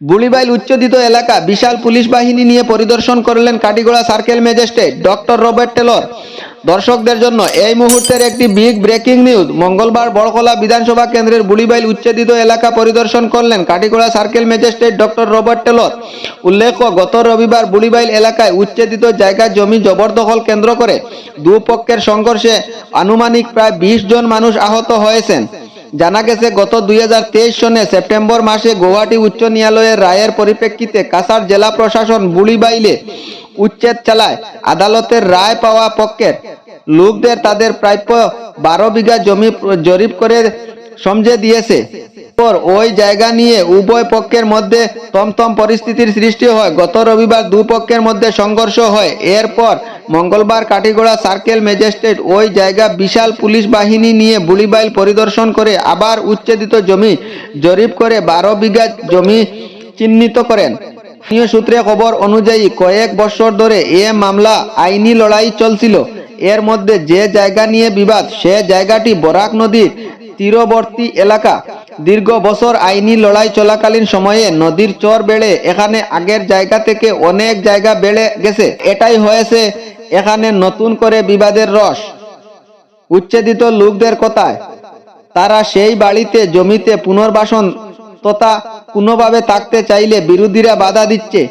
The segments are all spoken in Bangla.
বুড়িবাইল উচ্চদিত এলাকা বিশাল পুলিশ বাহিনী নিয়ে পরিদর্শন করলেন Katigora circle magistrate doctor Robert Taylor. দর্শকদের জন্য এই মুহূর্তের একটি বিগ ব্রেকিং নিউজ। মঙ্গলবার বড়কলা বিধানসভা কেন্দ্রের বুড়িবাইল উচ্ছেদিত এলাকা পরিদর্শন করলেন Katigora circle magistrate doctor Robert Taylor. উল্লেখ্য, গত রবিবার বুড়িবাইল এলাকায় উচ্ছেদিত জায়গা জমি জবরদখল কেন্দ্র করে দুপক্ষের সংঘর্ষে আনুমানিক প্রায় বিশ জন মানুষ আহত হয়েছেন। জানা গেছে, গত দুই সনে সেপ্টেম্বর মাসে গুয়াহাটি উচ্চ ন্যায়ালয়ের রায়ের পরিপ্রেক্ষিতে কাসার জেলা প্রশাসন বুড়িবাইলে উচ্ছেদ চালায়। আদালতের রায় পাওয়া পক্ষের লোকদের তাদের প্রাপ্য বারো বিঘা জমি জরিপ করে সমঝে দিয়েছে। পর ওই জায়গা নিয়ে উভয় পক্ষের মধ্যে তমতম পরিস্থিতির সৃষ্টি হয়। গত রবিবার দুপক্ষের মধ্যে সংঘর্ষ হয়। এরপর মঙ্গলবার কাটিগড়া সার্কেল ম্যাজিস্ট্রেট ওই জায়গা বিশাল পুলিশ বাহিনী নিয়ে বুলিবাইল পরিদর্শন করে আবার উচ্ছেদিত জমি জরিপ করে বারো বিঘা জমি চিহ্নিত করেন। স্থানীয় সূত্রে খবর অনুযায়ী কয়েক বছর ধরে এ মামলা আইনি লড়াই চলছিল। এর মধ্যে যে জায়গা নিয়ে বিবাদ, সে জায়গাটি বরাক নদীর তীরবর্তী এলাকা। দীর্ঘ বছর আইনি লড়াই চলাকালীন সময়ে নদীর চর বেড়ে এখানে আগের জায়গা থেকে অনেক জায়গা বেড়ে গেছে। এটাই হয়েছে এখানে নতুন করে বিবাদের রস। উচ্ছেদিত লোকদের কথায়, তারা সেই বাড়িতে জমিতে পুনর্বাসন তথা কোনোভাবে থাকতে চাইলে বিরোধীরা বাধা দিচ্ছে।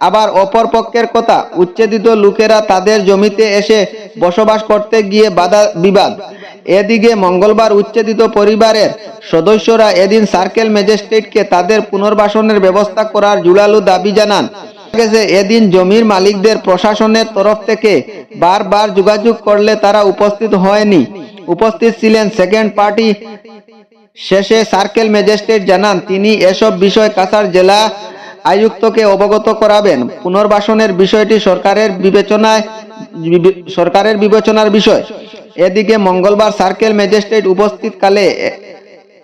আবার অপর পক্ষের কথা, উচ্ছেদিত লোকেরা তাদের জমিতে এসে বসবাস করতে গিয়ে বাধা বিবাদ। এদিকে মঙ্গলবার উচ্ছেদিত পরিবারের সদস্যরা এদিন সার্কেল ম্যাজিস্ট্রেটকে তাদের পুনর্বাসনের ব্যবস্থা করার জুড়ালু দাবি জানান। গেছে, এদিন জমির মালিকদের প্রশাসনের তরফ থেকে বারবার যোগাযোগ করলে তারা উপস্থিত হয়নি। উপস্থিত ছিলেন সেকেন্ড পার্টি শেষে সার্কেল ম্যাজিস্ট্রেট জানান, তিনি এসব বিষয় কাছাড় জেলা আয়ুক্তকে অবগত করাবেন। পুনর্বাসনের বিষয়টি সরকারের বিবেচনায় সরকারের বিবেচনার বিষয়। এদিকে মঙ্গলবার সার্কেল ম্যাজিস্ট্রেট উপস্থিতকালে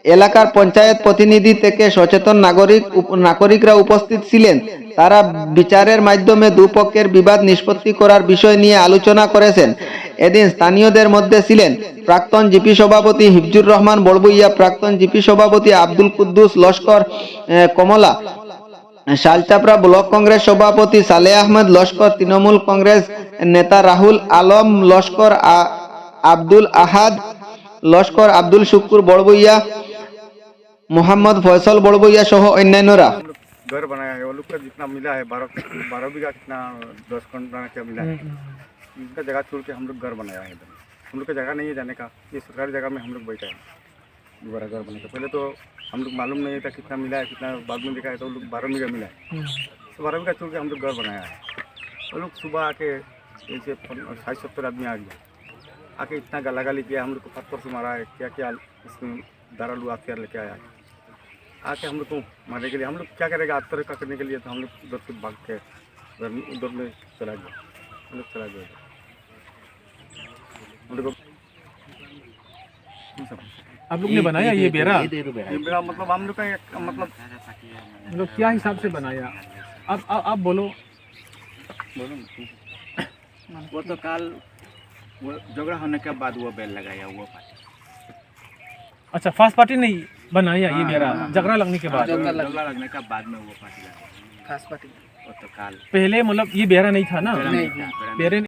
এলাকার পঞ্চায়েত প্রতিনিধি থেকে সচেতন নাগরিক নাগরিকরা উপস্থিত ছিলেন। তারা বিচারের মাধ্যমে দুপক্ষের বিবাদ নিষ্পত্তি করার বিষয় নিয়ে আলোচনা করেছেন। এদিন স্থানীয়দের মধ্যে ছিলেন প্রাক্তন জিপি সভাপতি হিফজুর রহমান বড়বইয়া, প্রাক্তন জিপি সভাপতি আব্দুল কুদ্দুস লস্কর কমলা, শালচাপড়া ব্লক কংগ্রেস সভাপতি সালে আহমেদ লস্কর, তৃণমূল কংগ্রেস নেতা রাহুল আলম লস্কর আব্দুল আহাদ লস্কর আব্দুল শুক্কুর বড়বইয়া মোহাম্মদ ফয়সল বড়বইয়া সহ অন্যান্যরা हम लोग घर बनाया है वो लोग का जितना मिला है बारह बारह बीघा कितना दस कंटा क्या मिला है इनका जगह छोड़ के हम लोग घर बनाया है इधर हम लोग का जगह नहीं है जाने का ये सरकारी जगह में हम लोग बैठे हैं दोबारा घर बने का पहले तो हम लोग मालूम नहीं था कितना मिला है कितना बाद में देखा है तो वो लोग बारह बीघा मिला है तो बारह बीघा छोड़ के हम लोग घर बनाया है वो लोग सुबह आके ऐसे साठ सत्तर आदमी आ गया आके इतना गाला गाली किया हम लोग को पत्थर से मारा है क्या क्या इसमें दारालू हथियार लेके आया। है आके हम लोग को मारने के लिए हम लोग क्या करेगा आत्मरक्षा करने के लिए तो हम लोग उधर से भाग के उधर उधर में चला गया। हम लोग चला गया। हम लोग को। आप लोग ने बनाया ये बेरा? ये मेरा मतलब हम लोग का मतलब मतलब क्या हिसाब से बनाया? अब अब आप बोलो। बोलो वो तो काल वो झगड़ा होने के बाद वो बैल लगाया वो पार्टी अच्छा फ़र्स्ट पार्टी नहीं बनाया ये मेरा बेरा हाँ, हाँ। झगड़ा लगने के बाद? झगड़ा लगने के बाद में वो पार्टी लगा फ़र्स्ट पार्टी वो तो काल। पहले मतलब ये बेरा नहीं था ना? बेरे